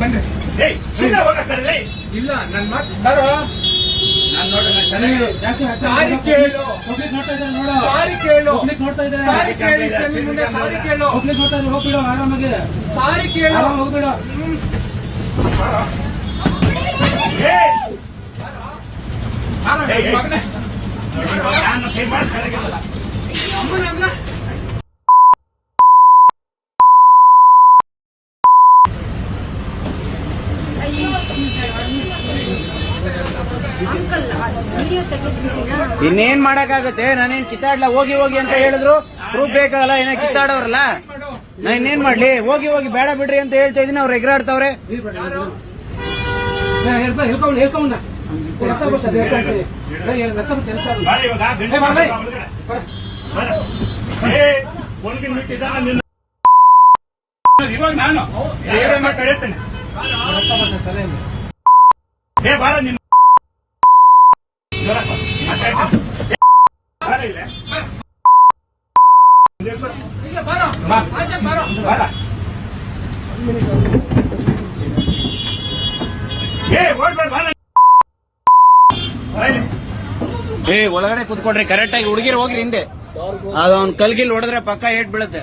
ಬನ್ರಿ ಇಲ್ಲ ನನ್ ಮಾತು ಬರೋ ನಾನು ನೋಡ ನಾನು ಚೆನ್ನಾಗಿ ಸಾರಿ ಕೇಳು ಹೋಗ್ಲಿಕ್ಕೆ ನೋಡ್ತಾ ಇದ್ದಾರೆ ನೋಡು ಸಾರಿ ಕೇಳು ಹೋಗ್ಲಿಕ್ಕೆ ನೋಡ್ತಾ ಇದ್ದಾರೆ ಸಾರಿ ಕೇಳಿ ಸಾರಿ ಕೇಳು ನೋಡ್ತಾ ಇದ್ದಾರೆ ಹೋಗ್ಬಿಡು ಆರಾಮಾಗಿ ಸಾರಿ ಕೇಳು ಆರಾಮ ಹೋಗ್ಬಿಡು ಏಯ್ ಬಾರೋ, ಏಯ್, ಏಯ್. ಮಗನೇ. ನಾನು ಕೈ ಮಾಡಿ ಅಮ್ಮನ ಇನ್ನೇನ್ ಮಾಡಕ್ಕಾಗತ್ತೆ? ನಾನೇನ್ ಕಿತ್ತಾಡ್ಲ? ಹೋಗಿ ಹೋಗಿ ಅಂತ ಹೇಳಿದ್ರು. ಪ್ರೂಫ್ ಬೇಕಾಗಲ್ಲ, ಏನ ಕಿತ್ತಾಡೋರಲ್ಲ. ನಾ ಇನ್ನೇನ್ ಮಾಡ್ಲಿ? ಹೋಗಿ ಹೋಗಿ ಬೇಡ ಬಿಡ್ರಿ ಅಂತ ಹೇಳ್ತಾ ಇದೀನಿ, ಅವ್ರು ಎಗರಾಡ್ತಾವ್ರೆ. ಇವಾಗ ನಾನು. ಏನೇನ ಏ, ಒಳಗಡೆ ಕುತ್ಕೊಂಡ್ರಿ ಕರೆಕ್ಟ್ ಆಗಿ ಹುಡುಗಿರು ಹೋಗ್ರಿ ಹಿಂದೆ. ಅದು ಅವ್ನ್ ಕಲ್ಗಿಲ್ ಹೊಡೆದ್ರೆ ಪಕ್ಕ ಏಟ್ ಬೀಳುತ್ತೆ.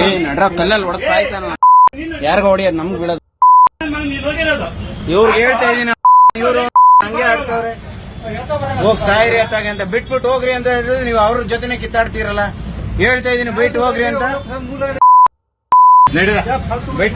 ಏ ನಡ್ರ ಕಲ್ಲಲ್ಲಿ ಹೊಡೆದ್ ಸಾಯ್ತಾನ. ಯಾರಿಗ ಹೊಡಿಯೋದು ನಮ್ಗ್ ಬಿಡೋದು. ಇವ್ರಿಗೆ ಹೇಳ್ತಾ ಇದೀನಿ ಇವ್ರು ಹಂಗೆ ಆಡ್ತಾವ್ರೆ. ಹೋಗ್ ಸಾಯ್ರಿ ಅತ್ತಾಗೆ ಅಂತ ಬಿಟ್ಬಿಟ್ಟು ಹೋಗ್ರಿ ಅಂತ ಹೇಳಿದ್ರೆ ನೀವು ಅವ್ರ ಜೊತೆನೆ ಕಿತ್ತಾಡ್ತೀರಲ್ಲ. ಹೇಳ್ತಾ ಇದೀನಿ ಬೈಟ್ ಹೋಗ್ರಿ ಅಂತ. ನಡೀರ. ಬೈಟ್